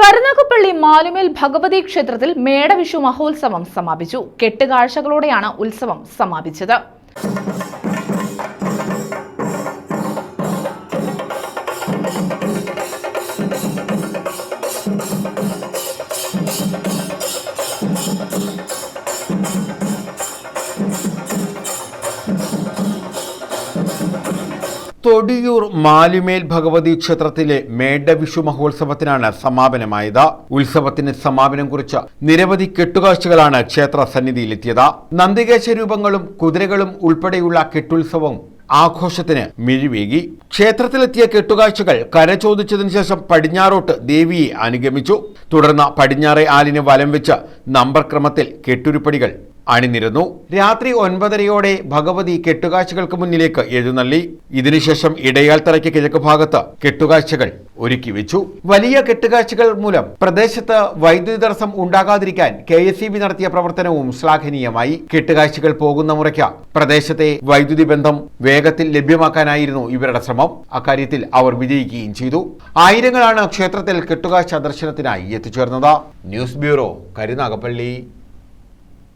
കരുനാഗപ്പള്ളി മാലുമേൽ ഭഗവതി ക്ഷേത്രത്തിൽ മേടവിഷു മഹോത്സവം സമാപിച്ചു. കെട്ടുകാഴ്ചകളോടെയാണ് ഉത്സവം സമാപിച്ചത്. തൊടിയൂർ മാലിമേൽ ഭഗവതി ക്ഷേത്രത്തിലെ മേടവിഷു മഹോത്സവത്തിനാണ് സമാപനമായത്. ഉത്സവത്തിന് സമാപനം കുറിച്ച് നിരവധി കെട്ടുകാഴ്ചകളാണ് ക്ഷേത്ര സന്നിധിയിലെത്തിയത്. നന്ദികേശ രൂപങ്ങളും കുതിരകളും ഉൾപ്പെടെയുള്ള കെട്ടുത്സവം ആഘോഷത്തിന് മിഴിവേകി. ക്ഷേത്രത്തിലെത്തിയ കെട്ടുകാഴ്ചകൾ കരചോദിച്ചതിനു ശേഷം പടിഞ്ഞാറോട്ട് ദേവിയെ അനുഗമിച്ചു. തുടർന്ന് പടിഞ്ഞാറെ ആലിന് വലം വെച്ച് നമ്പർ ക്രമത്തിൽ കെട്ടുരുപ്പടികൾ അണിനിരന്നു. രാത്രി ഒൻപതരയോടെ ഭഗവതി കെട്ടുകാഴ്ചകൾക്ക് മുന്നിലേക്ക് എഴുന്നള്ളി. ഇതിനുശേഷം ഇടയാൽത്തറയ്ക്ക് കിഴക്ക് ഭാഗത്ത് കെട്ടുകാഴ്ചകൾ ഒരുക്കി വെച്ചു. വലിയ കെട്ടുകാഴ്ചകൾ മൂലം പ്രദേശത്ത് വൈദ്യുതി തടസ്സം ഉണ്ടാകാതിരിക്കാൻ കെ എസ് ഇ ബി നടത്തിയ പ്രവർത്തനവും ശ്ലാഘനീയമായി. കെട്ടുകാഴ്ചകൾ പോകുന്ന മുറയ്ക്ക് പ്രദേശത്തെ വൈദ്യുതി ബന്ധം വേഗത്തിൽ ലഭ്യമാക്കാനായിരുന്നു ഇവരുടെ ശ്രമം. അക്കാര്യത്തിൽ അവർ വിജയിക്കുകയും ചെയ്തു. ആയിരങ്ങളാണ് ക്ഷേത്രത്തിൽ കെട്ടുകാഴ്ച ദർശനത്തിനായി എത്തിച്ചേർന്നത്. News bureau Karunagappally.